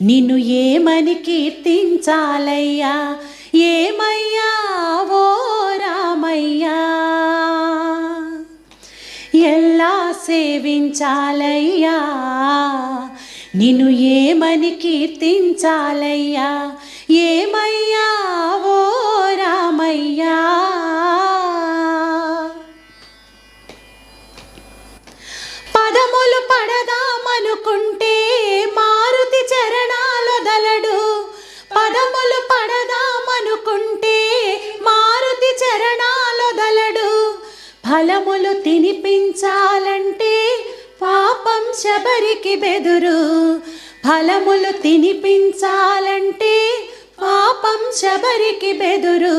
నిన్ను ఏమని కీర్తించాలయ్యా? ఏమయ్యా? ఓ రామయ్యా! ఎలా సేవించాలయ్యా? నిన్ను ఏమని కీర్తించాలయ్యా? ఏమయ్యా? ఓ రామయ్యా! పదములు పడదామనుకుంటే చరణాలొదలడు పదములు పడదామనుకుంటే మారుతి చరణాలొదలడు. ఫలములు తినిపించాలంటే పాపం శబరికి బెదురు. ఫలములు తినిపించాలంటే పాపం శబరికి బెదురు.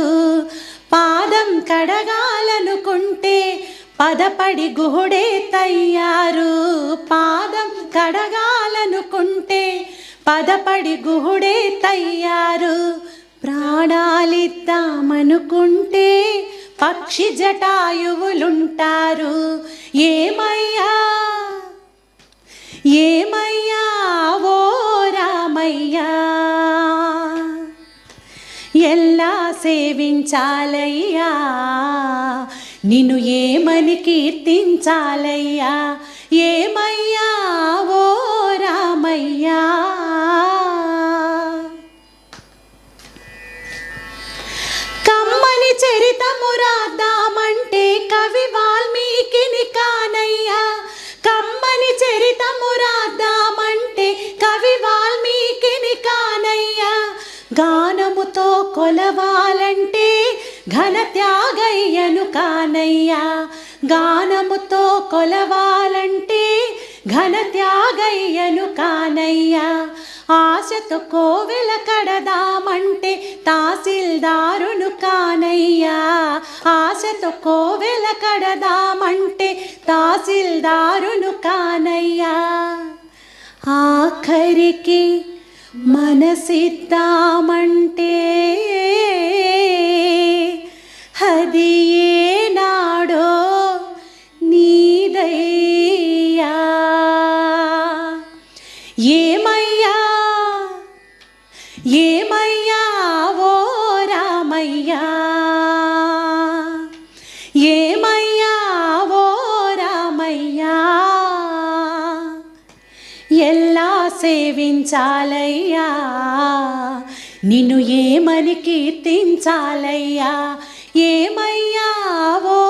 పాదం కడగాలనుకుంటే పదపడి గుహుడే తయ్యారు. పాదం కడగాలను పదపడి గుహుడే తయ్యారు. ప్రాణాలిద్దామనుకుంటే పక్షి జటాయువులుంటారు. ఏమయ్యా? ఏమయ్యా? ఓ రామయ్యా! ఎలా సేవించాలయ్యా. నిన్ను ఏమని కీర్తించాలయ్యా? రాద్దామంటే కవి వాల్మీకిని కానయ్యా. గానముతో కొలవాలంటే ఘన త్యాగయ్యను కానయ్యా. గానముతో కొలవాలంటే ఘన త్యాగయ్యను కానయ్యా. ఆశతో కోవెల కడదామంటే తహసీల్దారును కానయ్యా. ఆశతో కోవెల కడదామంటే తహసీల్దారును కా ఆఖరికి మనసిద్దామంటే అది ఏనాడో నీదయ్యా. ఏమయ్యా? ఏమయ్యా ఓ రామయ్యా? ఎలా సేవించాలయ్యా? నిన్ను ఏమని కీర్తించాలయ్యా? ఏమయ్యావో